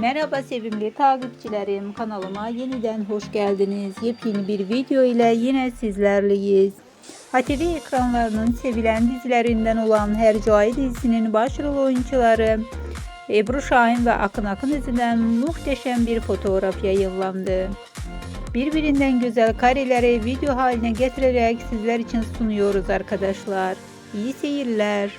Merhaba sevimli takipçilerim kanalıma yeniden hoş geldiniz. Yepyeni bir video ile yine sizlerleyiz. ATV ekranlarının sevilen dizilerinden olan Hercai dizisinin başrol oyuncuları Ebru Şahin ve Akın Akın izinden muhteşem bir fotoğraf yayınlandı. Birbirinden güzel kareleri video haline getirerek sizler için sunuyoruz arkadaşlar. İyi seyirler.